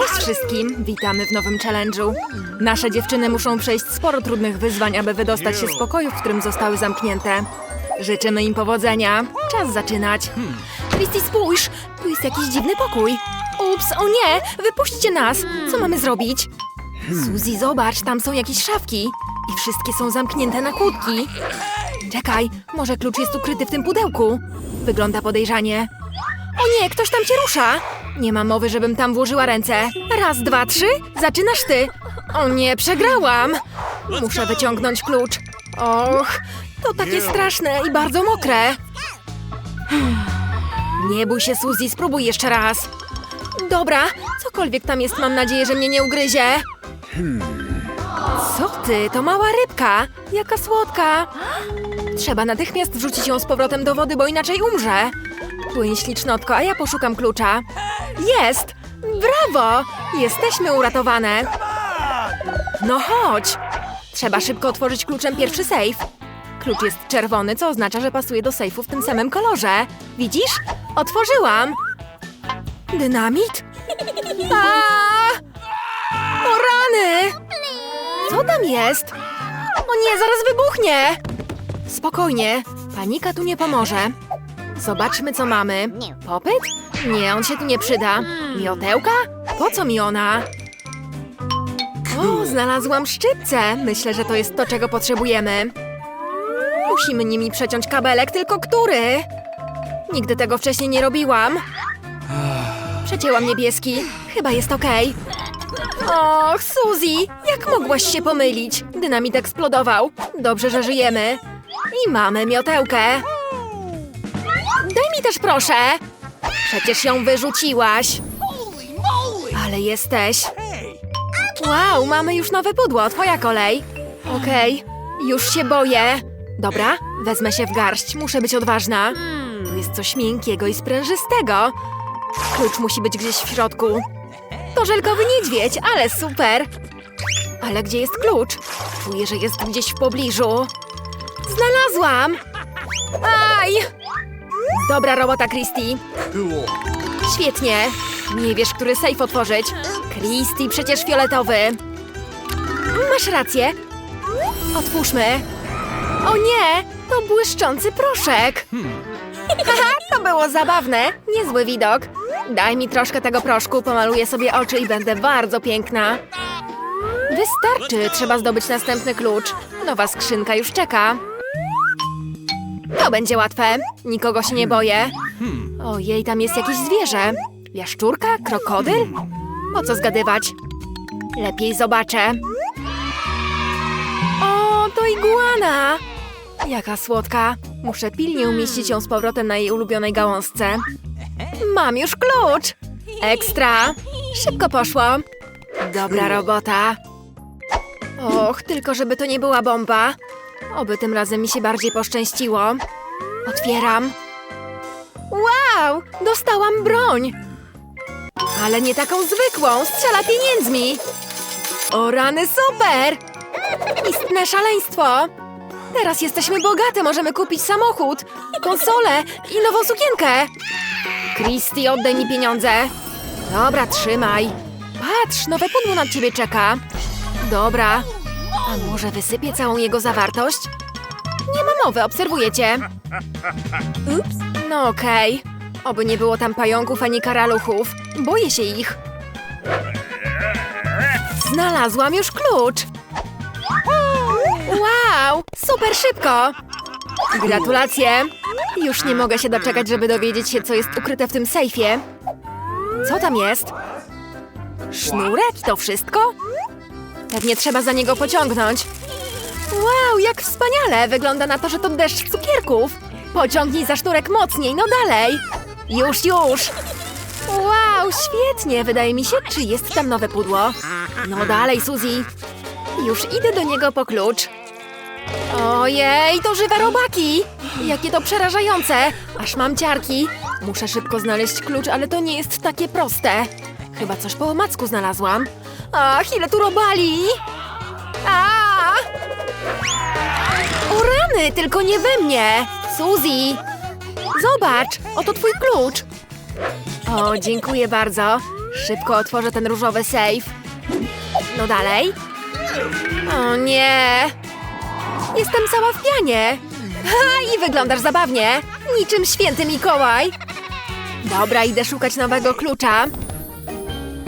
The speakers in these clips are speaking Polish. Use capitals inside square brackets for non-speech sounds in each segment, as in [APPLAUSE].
Cześć wszystkim, witamy w nowym challenge'u. Nasze dziewczyny muszą przejść sporo trudnych wyzwań, aby wydostać się z pokoju, w którym zostały zamknięte. Życzymy im powodzenia. Czas zaczynać. Christy, spójrz! Tu jest jakiś dziwny pokój. Ups, o nie! Wypuśćcie nas! Co mamy zrobić? Suzy, zobacz, tam są jakieś szafki. I wszystkie są zamknięte na kłódki. Czekaj, może klucz jest ukryty w tym pudełku. Wygląda podejrzanie. O nie, ktoś tam cię rusza! Nie ma mowy, żebym tam włożyła ręce. Raz, dwa, trzy, zaczynasz ty. O nie, przegrałam! Muszę wyciągnąć klucz. Och, to takie straszne i bardzo mokre. Nie bój się, Suzy, spróbuj jeszcze raz. Dobra, cokolwiek tam jest, mam nadzieję, że mnie nie ugryzie. Co ty, to mała rybka. Jaka słodka. Trzeba natychmiast wrzucić ją z powrotem do wody, bo inaczej umrze. Płyń ślicznotko, a ja poszukam klucza. Jest! Brawo! Jesteśmy uratowane. No chodź. Trzeba szybko otworzyć kluczem pierwszy sejf. Klucz jest czerwony, co oznacza, że pasuje do sejfu w tym samym kolorze. Widzisz? Otworzyłam. Dynamit? A! O rany! Co tam jest? O nie, zaraz wybuchnie! Spokojnie, panika tu nie pomoże. Zobaczmy, co mamy. Popyt? Nie, on się tu nie przyda. Miotełka? Po co mi ona? O, znalazłam szczypce. Myślę, że to jest to, czego potrzebujemy. Musimy nimi przeciąć kabelek, tylko który? Nigdy tego wcześniej nie robiłam. Przecięłam niebieski. Chyba jest okej. Och, Suzy, jak mogłaś się pomylić? Dynamit eksplodował. Dobrze, że żyjemy. I mamy miotełkę. Daj mi też proszę. Przecież ją wyrzuciłaś. Ale jesteś. Wow, mamy już nowe pudło, twoja kolej. Okej, już się boję. Dobra, wezmę się w garść, muszę być odważna. Tu jest coś miękkiego i sprężystego. Klucz musi być gdzieś w środku. To żelkowy niedźwiedź, ale super. Ale gdzie jest klucz? Czuję, że jest gdzieś w pobliżu. Znalazłam! Aj! Dobra robota, Christy. Świetnie. Nie wiesz, który sejf otworzyć. Christy, przecież fioletowy. Masz rację. Otwórzmy. O nie, to błyszczący proszek. Haha, to było zabawne. Niezły widok. Daj mi troszkę tego proszku, pomaluję sobie oczy i będę bardzo piękna. Wystarczy, trzeba zdobyć następny klucz. Nowa skrzynka już czeka. To będzie łatwe. Nikogo się nie boję. Ojej, tam jest jakieś zwierzę. Jaszczurka? Krokodyl? Po co zgadywać? Lepiej zobaczę. O, to iguana! Jaka słodka. Muszę pilnie umieścić ją z powrotem na jej ulubionej gałązce. Mam już klucz! Ekstra! Szybko poszło. Dobra robota. Och, tylko żeby to nie była bomba. Oby tym razem mi się bardziej poszczęściło. Otwieram. Wow! Dostałam broń! Ale nie taką zwykłą, strzela pieniędzmi! O rany, super! Istne szaleństwo! Teraz jesteśmy bogate, możemy kupić samochód, konsolę i nową sukienkę! Christy, oddaj mi pieniądze! Dobra, trzymaj! Patrz, nowe pudło na ciebie czeka! Dobra, a może wysypię całą jego zawartość? Nie ma mowy, obserwujecie. Ups. No okej. Oby nie było tam pająków ani karaluchów. Boję się ich. Znalazłam już klucz. Wow, super szybko. Gratulacje. Już nie mogę się doczekać, żeby dowiedzieć się, co jest ukryte w tym sejfie. Co tam jest? Sznurek? To wszystko? Pewnie trzeba za niego pociągnąć. Wow, jak wspaniale! Wygląda na to, że to deszcz cukierków. Pociągnij za sznurek mocniej, no dalej. Już, już. Wow, świetnie, wydaje mi się. Czy jest tam nowe pudło? No dalej, Suzy. Już idę do niego po klucz. Ojej, to żywe robaki! Jakie to przerażające! Aż mam ciarki. Muszę szybko znaleźć klucz, ale to nie jest takie proste. Chyba coś po omacku znalazłam. Ach, ile tu robali! A! O rany, tylko nie we mnie! Suzy! Zobacz, oto twój klucz. O, dziękuję bardzo. Szybko otworzę ten różowy safe. No dalej. O nie! Jestem cała w pianie. Ha, i wyglądasz zabawnie. Niczym święty Mikołaj. Dobra, idę szukać nowego klucza.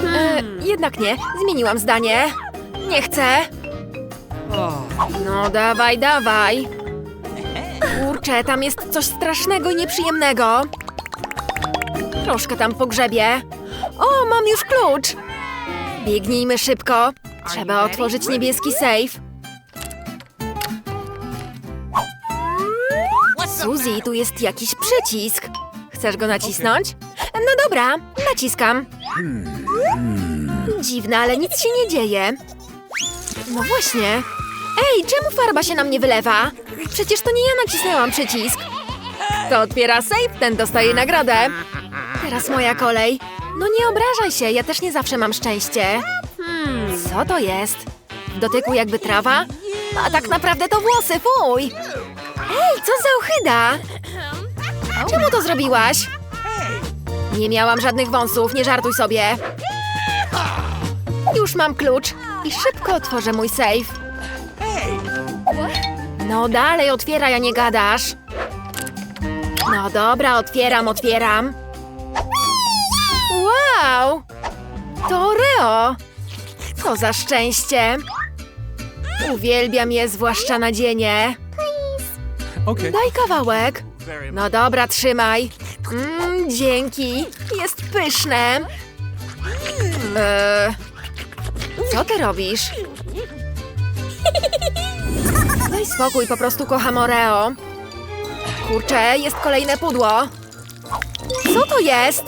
E, jednak nie, zmieniłam zdanie. Nie chcę. No dawaj, dawaj. Kurczę, tam jest coś strasznego i nieprzyjemnego. Troszkę tam pogrzebie. O, mam już klucz. Biegnijmy szybko. Trzeba otworzyć niebieski safe. Suzy, tu jest jakiś przycisk. Chcesz go nacisnąć? No dobra, naciskam. Dziwne, ale nic się nie dzieje. No właśnie. Ej, czemu farba się na mnie wylewa? Przecież to nie ja nacisnęłam przycisk. Kto otwiera safe, ten dostaje nagrodę. Teraz moja kolej. No nie obrażaj się, ja też nie zawsze mam szczęście. Co to jest? W dotyku jakby trawa? A tak naprawdę to włosy, fuj! Ej, co za ochyda! Czemu to zrobiłaś? Nie miałam żadnych wąsów, nie żartuj sobie. Już mam klucz i szybko otworzę mój safe. No dalej, otwieraj, a nie gadasz. No dobra, otwieram, otwieram. Wow! To Oreo! Co za szczęście! Uwielbiam je, zwłaszcza na dzienie. Okay. Daj kawałek. No dobra, trzymaj. Mm, dzięki. Jest pyszne. Eee, co ty robisz? Daj spokój, po prostu kocham Oreo. Kurczę, jest kolejne pudło. Co to jest?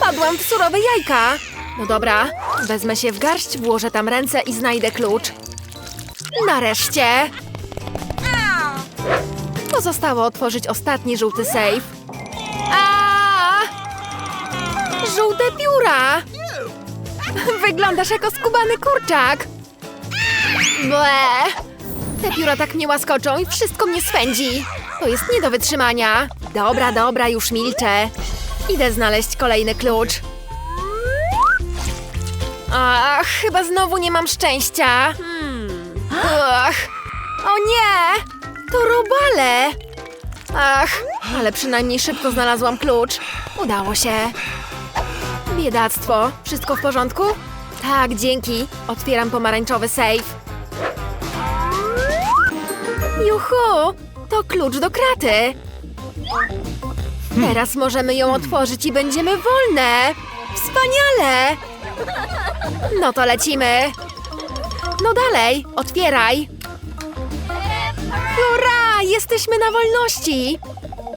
Padłam w surowe jajka. No dobra, wezmę się w garść, włożę tam ręce i znajdę klucz. Nareszcie. Pozostało otworzyć ostatni żółty safe. A! Żółte pióra! [LAUGHS] Wyglądasz jako skubany kurczak. Ble! Te pióra tak mnie łaskoczą i wszystko mnie swędzi. To jest nie do wytrzymania. Dobra, dobra, już milczę. Idę znaleźć kolejny klucz. Ach, chyba znowu nie mam szczęścia. Ach, o nie! To robale! Ach, ale przynajmniej szybko znalazłam klucz. Udało się. Biedactwo. Wszystko w porządku? Tak, dzięki. Otwieram pomarańczowy safe. Juhu! To klucz do kraty. Teraz możemy ją otworzyć i będziemy wolne. Wspaniale! No to lecimy. No dalej, otwieraj. Hurra! Jesteśmy na wolności!